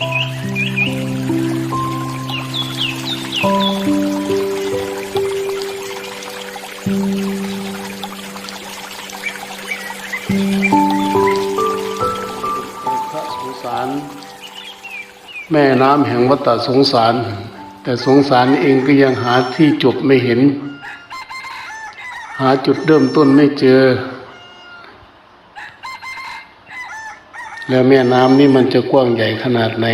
พระสงสารแม่น้ำแห่งวัฏสงสาร แต่สงสารเองก็ยังหาที่จบไม่เห็น หาจุดเริ่มต้นไม่เจอ แล้วแม่น้ำนี่มันจะกว้างใหญ่ขนาดไหน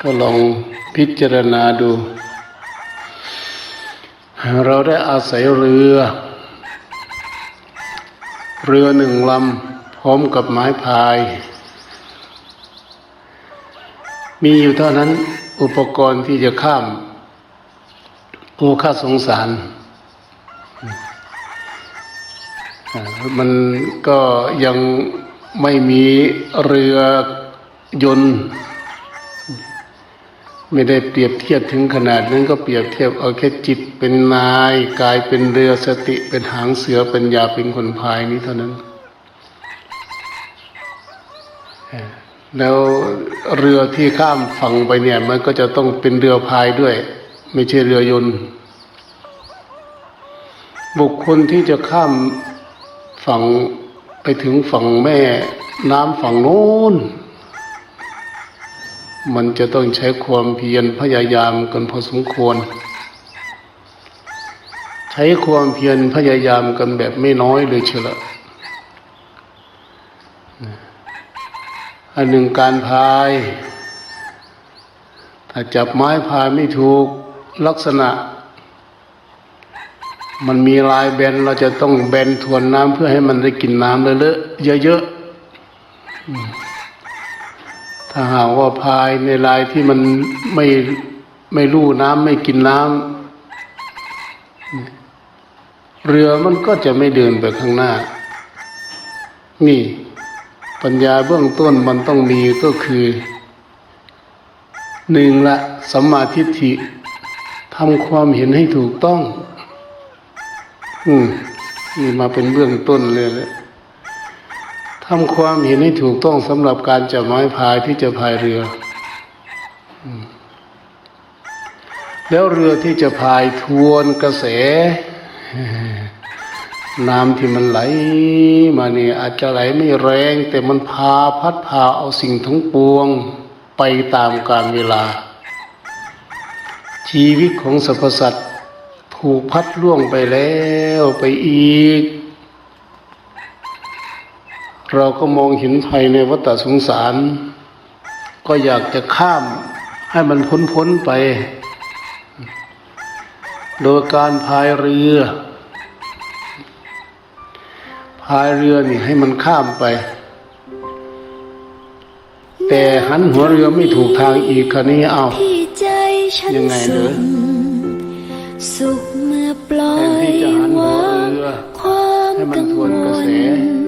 ก็ลองพิจารณาดู เราได้อาศัยเรือ เรือหนึ่งลำพร้อมกับไม้พาย มีอยู่เท่านั้นอุปกรณ์ที่จะข้ามโอค่าสงสาร มันก็ยัง ไม่มีเรือยนต์ไม่ได้เปรียบเทียบถึงขนาดนั้นก็เปรียบเทียบเอาแค่จิตเป็นนายกายเป็นเรือสติเป็นหางเสือปัญญาเป็นคนพายนี้เท่านั้น แล้วเรือที่ข้ามฝั่งไปเนี่ย มันก็จะต้องเป็นเรือพายด้วย ไม่ใช่เรือยนต์บุคคลที่จะข้ามฝั่ง ไปถึงฝั่งแม่น้ำฝั่งโน้น มันจะต้องใช้ความเพียรพยายามกันพอสมควร ใช้ความเพียรพยายามกันแบบไม่น้อยเลยเชียวละอันหนึ่งการพาย ถ้าจับไม้พายไม่ถูกลักษณะ มันมีลายแบนเราจะต้องแบนทวนน้ำเพื่อให้มันได้กินน้ำเลอะๆเยอะๆถ้าหากว่าพายในลายที่มันไม่ไม่รู้น้ำไม่กินน้ำเรือมันก็จะไม่เดินไปข้างหน้า นี่ปัญญาเบื้องต้นมันต้องมีก็คือหนึ่งละสัมมาทิฏฐิทำความเห็นให้ถูกต้อง อืมนี่มาเป็นเบื้องต้นเลยแหละทำความเห็นให้ถูกต้องสำหรับการจับไม้พายที่จะพายเรืออืมแล้วเรือที่จะพายทวนกระแส น้ำที่มันไหลมาเนี่ยอาจจะไหลไม่แรง แต่มันพาพัดพาเอาสิ่งทั้งปวงไปตามกาลเวลา ชีวิตของสรรพสัตว์ ถูกพัดล่วงไปแล้วไปอีก เราก็มองเห็นภัยในวัฏสงสาร ก็อยากจะข้ามให้มันพ้นพ้นไป โดยการพายเรือ พายเรือนี่ให้มันข้ามไป แต่หันหัวเรือไม่ถูกทางอีกคันนี้เอายังไงเหรอ สุขเมื่อปล่อยวางความกังวล